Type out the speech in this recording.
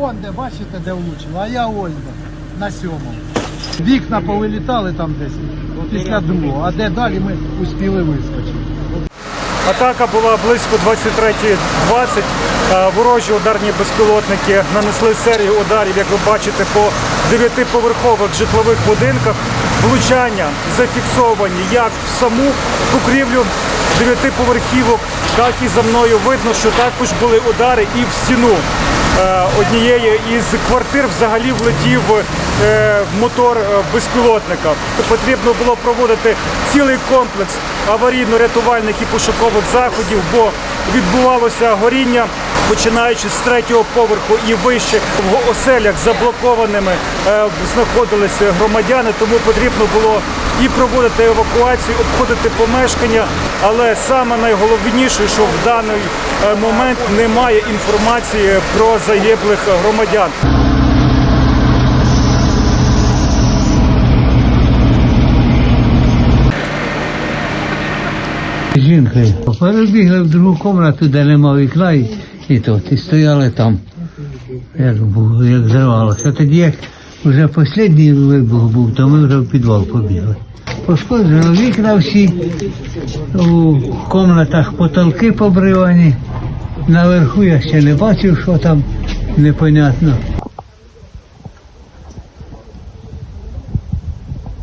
Он де, бачите, де влучило, а я де, на сьомому. Вікна повилітали там десь після другого, а де далі ми успіли вискочити. Атака була близько 23.20. Е, Ворожі ударні безпілотники нанесли серію ударів, як ви бачите, по дев'ятиповерхових житлових будинках. Влучання зафіксовані як в саму покрівлю дев'ятиповерхівок, так і за мною видно, що також були удари і в стіну. Е, Однієї із квартир взагалі влетів в мотор е, безпілотника. Потрібно було проводити цілий комплекс аварійно-рятувальних і пошукових заходів, бо відбувалося горіння, починаючи з третього поверху і вище в оселях заблокованими е, знаходилися громадяни, тому потрібно було і проводити евакуацію, обходити помешкання. Але саме найголовніше, що в даний е, момент немає інформації про загиблих громадян. Жінкою. Перебігли в другу кімнату, де нема вікна, і, тут, і стояли там. Як, було, як зривалося. Тоді як вже останній вибух був, то ми вже в підвал побігли. Пошкоджено вікна всі, у кімнатах потолки побривані. Наверху я ще не бачив, що там непонятно.